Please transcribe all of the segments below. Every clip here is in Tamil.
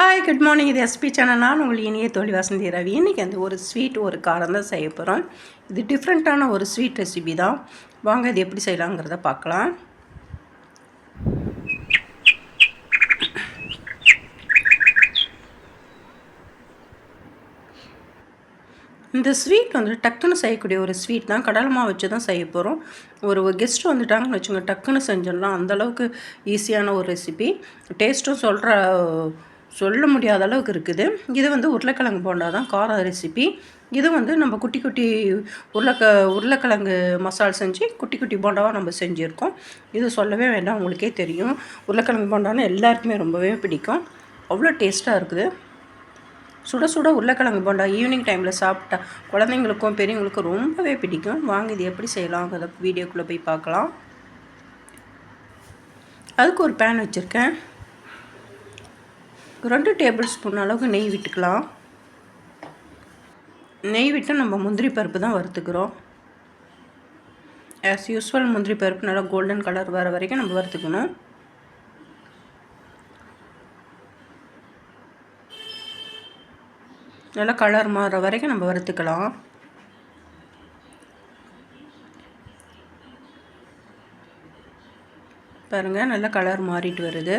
ஹாய் குட் மார்னிங் இது எஸ்பி சேனல் நான் உங்கள் இனிய தோழி வசந்தி ரவி. இன்றைக்கி அந்த ஒரு ஸ்வீட் ஒரு காரம் தான் செய்ய போகிறோம் இது டிஃப்ரெண்ட்டான ஒரு ஸ்வீட் ரெசிபி தான். வாங்க இது எப்படி செய்யலாங்கிறத பார்க்கலாம். இந்த ஸ்வீட் வந்து டக்குன்னு செய்யக்கூடிய ஒரு ஸ்வீட் தான். கடலை மாவு வச்சு தான் செய்ய போகிறோம் ஒரு கெஸ்ட் வந்துட்டாங்கன்னு வச்சுங்க டக்குன்னு செஞ்சிடலாம். அந்தளவுக்கு ஈஸியான ஒரு ரெசிபி டேஸ்ட்டும் சொல்கிற சொல்ல முடியாத அளவுக்கு இருக்குது. இது வந்து உருளைக்கிழங்கு போண்டா தான் கார ரெசிபி இது வந்து நம்ம குட்டி குட்டி உருளைக்க உருளைக்கிழங்கு மசால் செஞ்சு குட்டி குட்டி போண்டாவாக நம்ம செஞ்சுருக்கோம். இது சொல்லவே வேண்டாம் உங்களுக்கே தெரியும். உருளைக்கிழங்கு போண்டான்னு எல்லாருக்குமே ரொம்பவே பிடிக்கும். அவ்வளோ டேஸ்ட்டாக இருக்குது. சுட சுட உருளைக்கிழங்கு போண்டா ஈவினிங் டைமில் சாப்பிட்டா குழந்தைங்களுக்கும் பெரியவங்களுக்கும் ரொம்பவே பிடிக்கும். வாங்க இது எப்படி செய்யலாங்கிறத வீடியோக்குள்ளே போய் பார்க்கலாம். அதுக்கு ஒரு பேன் வச்சுருக்கேன். ரெண்டு டேபிள் ஸ்பூன் அளவுக்கு நெய் விட்டுக்கலாம். நெய் விட்டு நம்ம முந்திரி பருப்பு தான் வறுத்துக்கிறோம். ஆஸ் யூஸ்வல் முந்திரி பருப்பு நல்லா கோல்டன் கலர் வர வரைக்கும் நம்ம வறுத்துக்கணும். நல்லா கலர் மாற வரைக்கும் நம்ம வறுத்துக்கலாம். பாருங்கள் நல்லா கலர் மாறிட்டு வருது.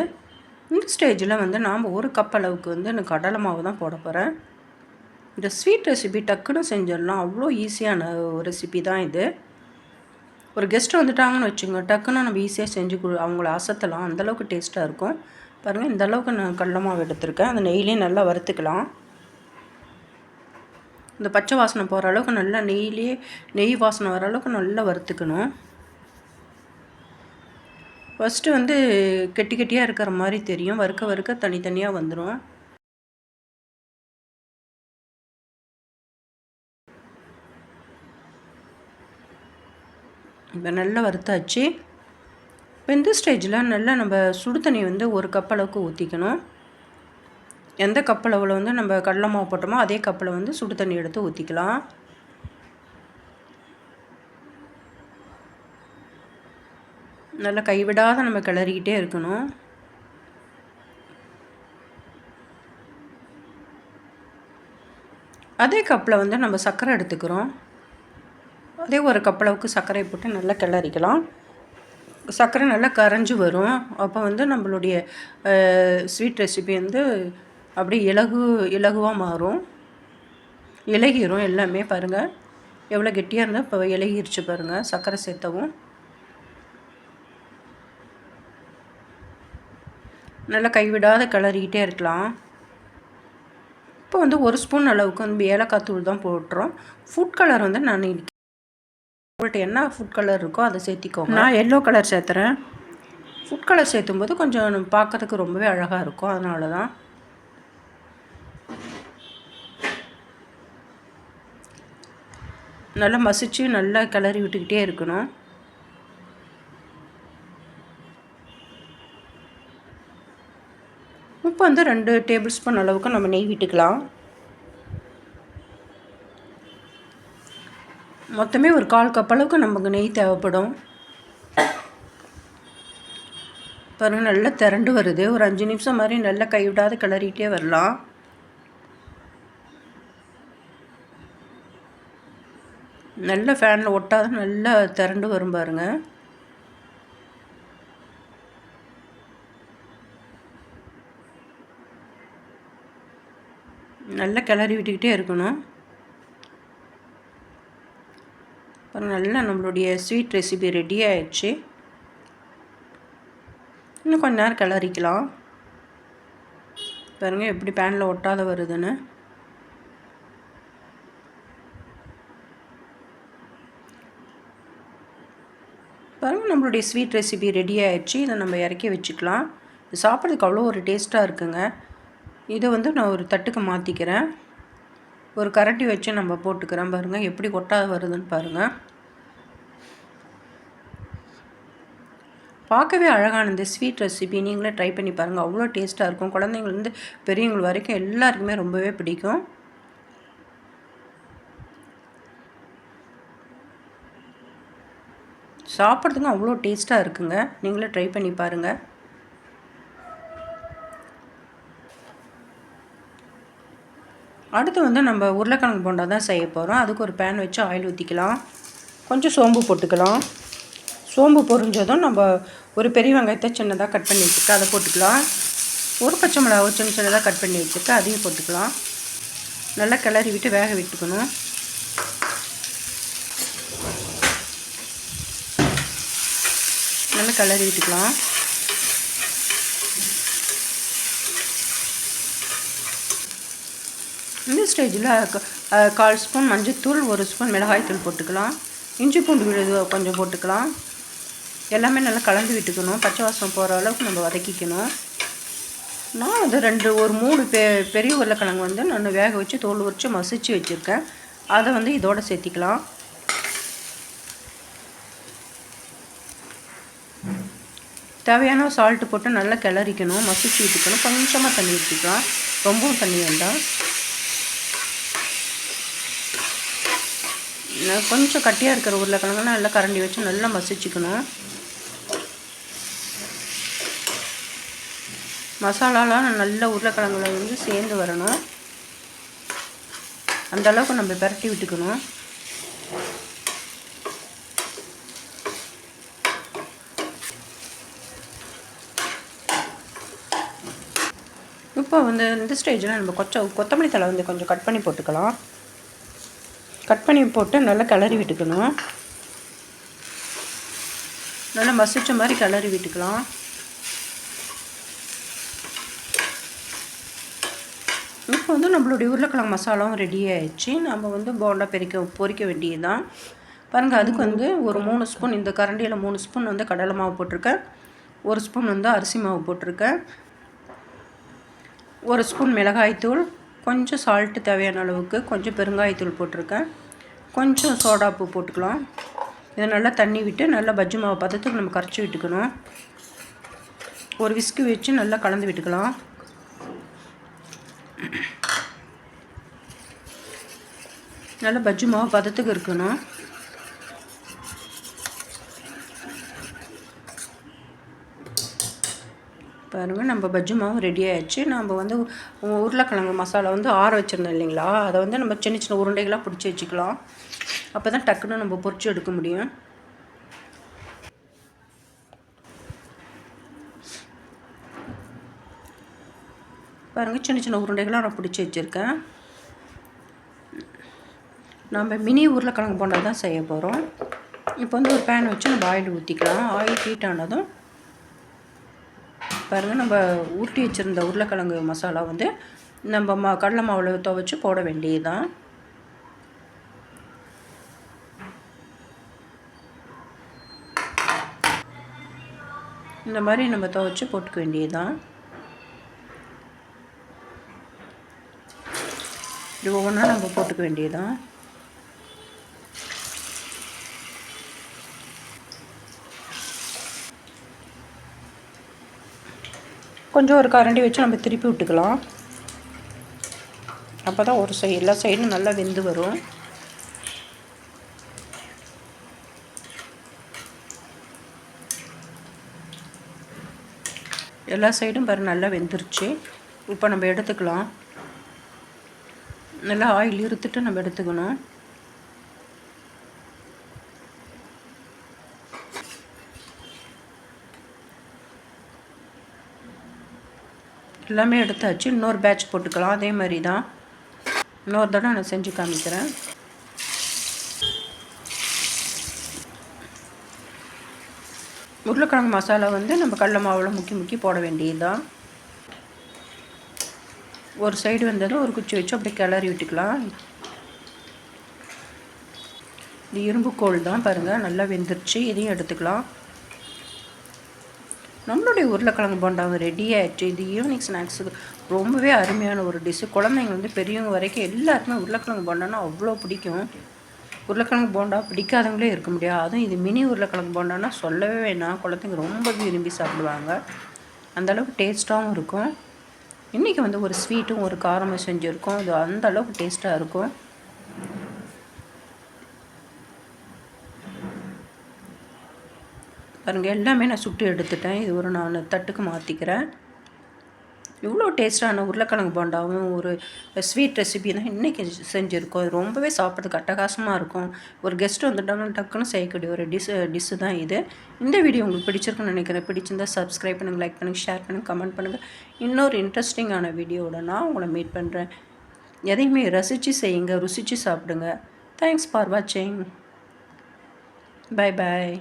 இந்த ஸ்டேஜில் வந்து நாம் ஒரு கப் அளவுக்கு வந்து நான் கடலை மாவு தான் போட போகிறேன் இந்த ஸ்வீட் ரெசிபி டக்குன்னு செஞ்சிடலாம். அவ்வளோ ஈஸியான ரெசிபி தான் இது. ஒரு கெஸ்ட் வந்துட்டாங்கன்னு வச்சுங்க டக்குன்னு நம்ம ஈஸியாக செஞ்சு கொடு அவங்கள அசத்தலாம். அந்தளவுக்கு டேஸ்ட்டாக இருக்கும். பாருங்கள் இந்த அளவுக்கு நான் கடலை மாவு எடுத்திருக்கேன். அந்த நெய்லேயும் நல்லா வறுத்துக்கலாம். இந்த பச்சை வாசனை போகிற அளவுக்கு நல்லா நெய்லேயே நெய் வாசனை வர அளவுக்கு நல்லா வறுத்துக்கணும். ஃபஸ்ட்டு வந்து கெட்டி கெட்டியாக இருக்கிற மாதிரி தெரியும். வறுக்க வறுக்க தனித்தனியாக வந்துடும் இப்போ நல்லா வறுத்தாச்சு. இப்போ இந்த ஸ்டேஜில் நல்லா நம்ம சுடு தண்ணி வந்து ஒரு கப் அளவுக்கு ஊற்றிக்கணும் எந்த கப்பளவில் வந்து நம்ம கடலை மாவு போட்டோமோ அதே கப்பில் வந்து சுடு தண்ணி எடுத்து ஊற்றிக்கலாம் நல்லா கைவிடாத நம்ம கிளறிக்கிட்டே இருக்கணும். அதே கப்பில் வந்து நம்ம சர்க்கரை எடுத்துக்கிறோம். அதே ஒரு கப்பளவுக்கு சர்க்கரை போட்டு நல்லா கிளறிக்கலாம். சர்க்கரை நல்லா கரைஞ்சி வரும். அப்போ வந்து நம்மளுடைய ஸ்வீட் ரெசிபி வந்து அப்படியே இலகு இலகுவாக மாறும். இலகிரும் எல்லாமே பாருங்கள் எவ்வளோ கெட்டியாக இருந்தால் இப்போ இலகிருச்சு பாருங்கள் சர்க்கரை சேர்த்தவும். நல்லா கைவிடாத கிளறிக்கிட்டே இருக்கலாம். இப்போ வந்து ஒரு ஸ்பூன் அளவுக்கு வந்து ஏலக்காய் தூள் தான் போட்டுறோம். ஃபுட் கலர் வந்து நான் உங்கள்கிட்ட என்ன ஃபுட் கலர் இருக்கோ அதை சேர்த்திக்கோங்க. நான் எல்லோ கலர் சேர்த்துறேன். ஃபுட் கலர் சேர்த்தும் போது கொஞ்சம் பார்க்கறதுக்கு ரொம்பவே அழகாக இருக்கும். அதனால தான். நல்லா மசிச்சு நல்லா கிளறி விட்டுக்கிட்டே இருக்கணும். உப்பு வந்து ரெண்டு டேபிள் ஸ்பூன் அளவுக்கு நம்ம நெய் விட்டுக்கலாம். மொத்தமே ஒரு கால் கப் அளவுக்கு நமக்கு நெய் தேவைப்படும். பாருங்கள் நல்லா திரண்டு வருது. ஒரு அஞ்சு நிமிஷம் மாதிரி நல்லா கைவிடாத கிளறிட்டே வரலாம். நல்ல ஃபேனில் ஒட்டாத நல்லா திரண்டு வரும் பாருங்கள் நல்லா கிளறி விட்டுக்கிட்டே இருக்கணும். அப்புறம் நல்லா நம்மளுடைய ஸ்வீட் ரெசிபி ரெடி ஆயிடுச்சு. இன்னும் கொஞ்ச நேரம் கிளறிக்கலாம். பாருங்கள் எப்படி பேனில் ஒட்டாத வருதுன்னு. பாருங்கள் நம்மளுடைய ஸ்வீட் ரெசிபி ரெடி ஆயிடுச்சு. இதை நம்ம இறக்கி வச்சுக்கலாம். இது சாப்பிட்றதுக்கு அவ்வளோ ஒரு டேஸ்ட்டாக இருக்குங்க. இதை வந்து நான் ஒரு தட்டுக்கு மாற்றிக்கிறேன் ஒரு கரண்டி வச்சு நம்ம போட்டுக்கிறேன் பாருங்கள் எப்படி கொட்டாத வருதுன்னு பாருங்கள் பார்க்கவே அழகான இந்த ஸ்வீட் ரெசிபி. நீங்களே ட்ரை பண்ணி பாருங்கள் அவ்வளோ டேஸ்ட்டாக இருக்கும். குழந்தைங்கள்லேருந்து பெரியவங்க வரைக்கும் எல்லாருக்குமே ரொம்பவே பிடிக்கும். சாப்பிட்றதுக்கும் அவ்வளோ டேஸ்ட்டாக இருக்குங்க. நீங்களே ட்ரை பண்ணி பாருங்கள் அடுத்து வந்து நம்ம உருளைக்கிழங்கு போண்டா தான் செய்ய போகிறோம் அதுக்கு ஒரு பேன் வச்சு ஆயில் ஊற்றிக்கலாம் கொஞ்சம் சோம்பு போட்டுக்கலாம். சோம்பு பொரிஞ்சதும் நம்ம ஒரு பெரிய வெங்காயத்தை சின்னதாக கட் பண்ணி வச்சுருக்கேன் அதை போட்டுக்கலாம். ஒரு பச்சை மிளகாவை சின்ன சின்னதாக கட் பண்ணி வச்சுருக்கேன் அதையும் போட்டுக்கலாம். நல்லா கிளறி விட்டு வேக விட்டுக்கணும். நல்லா கிளறி விட்டுக்கலாம். இந்த ஸ்டேஜில் கால் ஸ்பூன் மஞ்சத்தூள் ஒரு ஸ்பூன் மிளகாய்த்தூள் போட்டுக்கலாம். இஞ்சி பூண்டு விழுது கொஞ்சம் போட்டுக்கலாம். எல்லாமே நல்லா கலந்து விட்டுக்கணும். பச்சை வாசம் போகிற அளவுக்கு நம்ம வதக்கிக்கணும். நான் வந்து ரெண்டு ஒரு மூணு பெ பெரிய உருளைக்கிழங்கு வந்து நான் வேக வச்சு தோல் உரித்து மசிச்சு வச்சுருக்கேன். அதை வந்து இதோடு சேர்த்திக்கலாம். தேவையான சால்ட்டு போட்டு நல்லா கிளறிக்கணும் மசிச்சு விட்டுக்கணும். கொஞ்சமாக தண்ணி ஊற்றிக்கலாம் ரொம்பவும் தண்ணி வேண்டாம். கொஞ்சம் கட்டியாக இருக்கிற உருளைக்கிழங்கு நல்லா கரண்டி வச்சு நல்லா மசிச்சுக்கணும். மசாலாலாம் நல்ல உருளைக்கிழங்குல வந்து சேர்ந்து வரணும். அந்த அளவுக்கு நம்ம பரட்டி விட்டுக்கணும். இப்போ வந்து இந்த ஸ்டேஜில் நம்ம கொச்ச கொத்தமல்லி தலை வந்து கொஞ்சம் கட் பண்ணி போட்டுக்கலாம். கட் பண்ணி போட்டு நல்லா கிளறி விட்டுக்கணும். நல்லா மசிச்ச மாதிரி கிளறி விட்டுக்கலாம். இப்போ வந்து நம்மளுடைய உருளைக்கிழங்கு மசாலாவும் ரெடி ஆயிடுச்சு. நம்ம வந்து போண்டா பெரிக்க பொரிக்க வேண்டியது தான் பாருங்கள் அதுக்கு வந்து ஒரு மூணு ஸ்பூன் இந்த கரண்டியில் மூணு ஸ்பூன் வந்து கடலை மாவு போட்டிருக்கேன். ஒரு ஸ்பூன் வந்து அரிசி மாவு போட்டிருக்கேன். ஒரு ஸ்பூன் மிளகாய்த்தூள் கொஞ்சம் சால்ட்டு தேவையான அளவுக்கு கொஞ்சம் பெருங்காயத்தூள் போட்டிருக்கேன். கொஞ்சம் சோடாப்பு போட்டுக்கலாம். இதை நல்லா தண்ணி விட்டு நல்லா பஜ்ஜி மாவு பதத்துக்கு நம்ம கரைச்சி விட்டுக்கணும். ஒரு விஸ்கு வச்சு நல்லா கலந்து விட்டுக்கலாம். நல்லா பஜ்ஜி மாவு பதத்துக்கு இருக்கணும். பாருங்கள் நம்ம பஜ்ஜு மாவு ரெடி ஆயிடுச்சு. நம்ம வந்து உருளைக்கிழங்கு மசாலா வந்து ஆற வச்சுருந்தோம் இல்லைங்களா? அதை வந்து நம்ம சின்ன சின்ன உருண்டைகளாக பிடிச்சி வச்சுக்கலாம். அப்போ தான் டக்குன்னு நம்ம பொறிச்சு எடுக்க முடியும். பாருங்கள் சின்ன சின்ன உருண்டைகளாக நான் பிடிச்சி வச்சுருக்கேன். நம்ம மினி உருளைக்கிழங்கு போனால் தான் செய்ய போகிறோம் இப்போ வந்து ஒரு பேன் வச்சு நம்ம ஆயில் ஊற்றிக்கலாம் ஆயில் ஹீட் ஆனதும் பாருங்கள் நம்ம ஊட்டி வச்சுருந்த உருளைக்கிழங்கு மசாலா வந்து நம்ம மா கடலை மாவில் துவைச்சி போட வேண்டியது தான் இந்த மாதிரி நம்ம துவைச்சி போட்டுக்க வேண்டியது தான் இது ஒவ்வொன்றா நம்ம போட்டுக்க வேண்டியது தான் கொஞ்சம் ஒரு கரண்டி வச்சு நம்ம திருப்பி விட்டுக்கலாம். அப்போ தான் ஒரு சைடு எல்லா சைடும் நல்லா வெந்து வரும். எல்லா சைடும் பாரு நல்லா வெந்துருச்சு. இப்போ நம்ம எடுத்துக்கலாம். நல்லா ஆயில் இருத்துட்டு நம்ம எடுத்துக்கணும். எல்லாமே எடுத்தாச்சு. இன்னொரு பேட்ச் போட்டுக்கலாம். அதே மாதிரி தான் இன்னொரு தடவை நான் செஞ்சு காமிக்கிறேன். உருளைக்கிழங்கு மசாலா வந்து நம்ம கடல மாவில் முக்கி முக்கி போட வேண்டியது தான் ஒரு சைடு வந்ததும் ஒரு குச்சி வச்சு அப்படியே கிளறி விட்டுக்கலாம். இது இரும்பு கோல் தான் பாருங்கள் நல்லா வெந்துருச்சு. இதையும் எடுத்துக்கலாம். நம்மளுடைய உருளைக்கிழங்கு போண்டாவும் ரெடி ஆகிடுச்சு இது ஈவினிங் ஸ்நாக்ஸுக்கு ரொம்பவே அருமையான ஒரு டிஷ்ஷு குழந்தைங்க வந்து பெரியவங்க வரைக்கும் எல்லாருக்குமே உருளைக்கிழங்கு போண்டானா அவ்வளோ பிடிக்கும். உருளைக்கிழங்கு போண்டா பிடிக்காதவங்களே இருக்க முடியாது. அதுவும் இது மினி உருளைக்கிழங்கு போண்டானா சொல்லவே வேணாம். குழந்தைங்க ரொம்ப விரும்பி சாப்பிடுவாங்க. அந்தளவுக்கு டேஸ்ட்டாகவும் இருக்கும். இன்றைக்கி வந்து ஒரு ஸ்வீட்டும் ஒரு காரமும் செஞ்சுருக்கோம். அது அந்த அளவுக்கு டேஸ்ட்டாக இருக்கும். பாருங்கள் எல்லாமே நான் சுட்டு எடுத்துட்டேன். இது ஒரு நான் தட்டுக்கு மாற்றிக்கிறேன் இவ்வளோ டேஸ்ட்டான உருளைக்கிழங்கு போண்டாவும் ஒரு ஸ்வீட் ரெசிபி தான் இன்றைக்கி செஞ்சுருக்கோம். ரொம்பவே சாப்பிட்றதுக்கு அட்டகாசமாக இருக்கும். ஒரு கெஸ்ட் வந்துட்டாங்க டக்குன்னு செய்யக்கூடிய ஒரு டிஷ் டிஷ்ஷு தான் இது. இந்த வீடியோ உங்களுக்கு பிடிச்சிருக்குன்னு நினைக்கிறேன். பிடிச்சிருந்தா சப்ஸ்கிரைப் பண்ணுங்கள் லைக் பண்ணுங்கள் ஷேர் பண்ணுங்கள் கமெண்ட் பண்ணுங்கள் இன்னொரு இன்ட்ரெஸ்டிங்கான வீடியோவோட நான் உங்களை மீட் பண்ணுறேன் எதையுமே ரசித்து செய்யுங்க ருசித்து சாப்பிடுங்க. தேங்க்ஸ் ஃபார் வாட்சிங் பாய் பாய்